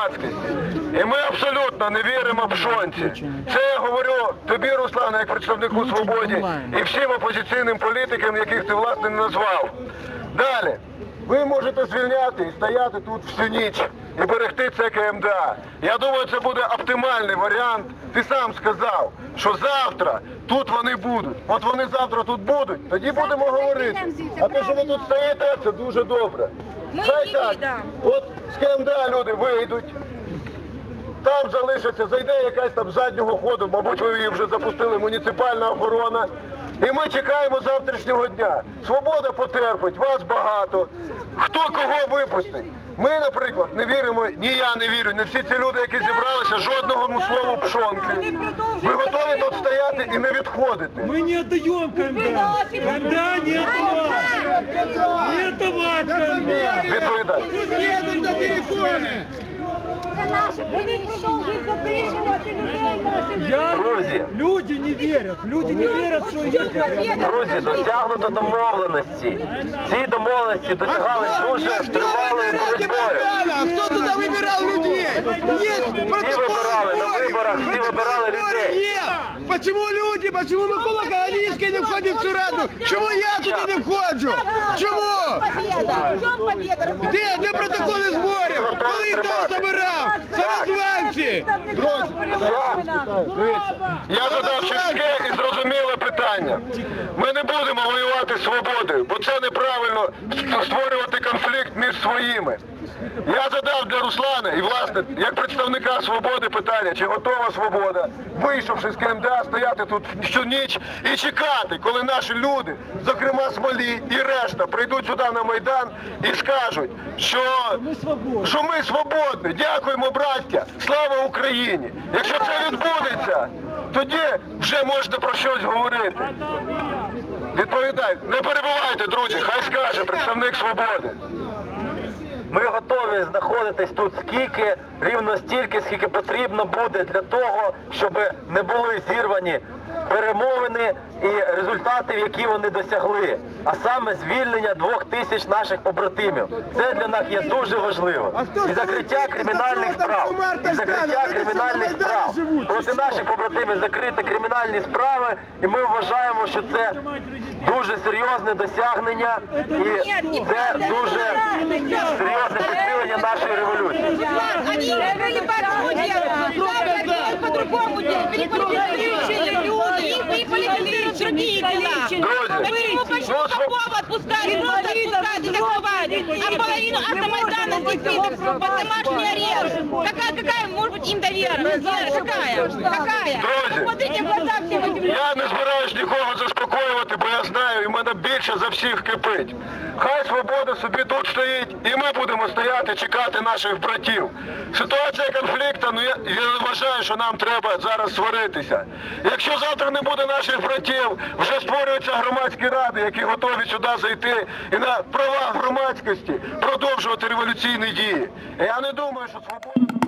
громадськості. І ми абсолютно не віримо в шонці. Це я говорю тобі, Руслане, як представнику свободі, і всім опозиційним політикам, яких ти власне не назвав. Далі. Ви можете звільняти і стояти тут всю ніч і берегти це КМДА. Я думаю, це буде оптимальний варіант. Ти сам сказав, що завтра тут вони будуть. От вони завтра тут будуть, тоді будемо говорити. А те, що ви тут стоїте, це дуже добре. Ми Хай її так. віддам. От з КМДА люди вийдуть. Там залишиться, зайде якась там з заднього ходу, мабуть, ви її вже запустили, муніципальна охорона. І ми чекаємо завтрашнього дня. Свобода потерпить, вас багато. Хто кого випустить? Ми, наприклад, не віримо, ні я не вірю, не всі ці люди, які зібралися, жодного слову пшонки. Ви готові тут стояти і не відходити. Мы не отдаем КМДА. КМДА не отдавать. Не отдавать Я... Друзі. Люди не верят. Люди не верят, что есть. Друзі, досягнуто домовленості. Ці домовленості досягались дуже тривалою боротьбою. А кто туда выбирал людей? Есть Всі вибирали на виборах, всі вибирали людей. Нет! Почему люди, почему Микола Галицький не входит в цю раду? Чому я туди не входжу? Чому? Победа. В чому победа? Де, де протоколи зборів? Коли їх там забирав? Я задав чітке і зрозуміле питання. Ми не будемо воювати свободою, бо це неправильно створювати конфлікт між своїми. Я задав для Руслана і, власне, як представника свободи питання, чи готова свобода, вийшовши з КМДА, стояти тут всю ніч і чекати, коли наші люди, зокрема Смолі і решта, прийдуть сюди на Майдан і скажуть, що, що ми свободні. Дякуємо, браття! Слава Україні! Якщо це відбудеться, тоді вже можна про щось говорити. Відповідайте, не перебувайте, друзі, хай скаже представник свободи. Знаходитись тут скільки, рівно стільки, скільки потрібно буде для того, щоб не були зірвані перемовини і результати, які вони досягли. А саме звільнення двох тисяч наших побратимів. Це для нас є дуже важливо. І закриття кримінальних справ. І закриття кримінальних справ. Проти наших побратимів закрити кримінальні справи, і ми вважаємо, що це дуже серйозне досягнення, і це дуже серйозне підсилення нашої революції. Они были по-другому по-другому делали, были люди, их квалифицируют другие дела. Друзі, Почему ну, сво- Попова отпускали, просто отпускали, закрывали, а половину автомайдана здесь под домашний арест. Какая, какая может быть им доверенность? Какая? Какая? Друзі, Смотрите в глаза всем этим людям. Я не збираюсь нікого заспокоювати, бо я знаю, і мене більше за всіх кипить. Хай свобода собі тут стоїть, і ми будемо стояти, чекати наших братів. Ситуація конфлікту, ну я, я вважаю, що нам треба зараз сваритися. Якщо завтра не буде наших братів, вже створюються громадські ради, які готові сюди зайти і на права громадськості продовжувати революційні дії. Я не думаю, що свобода.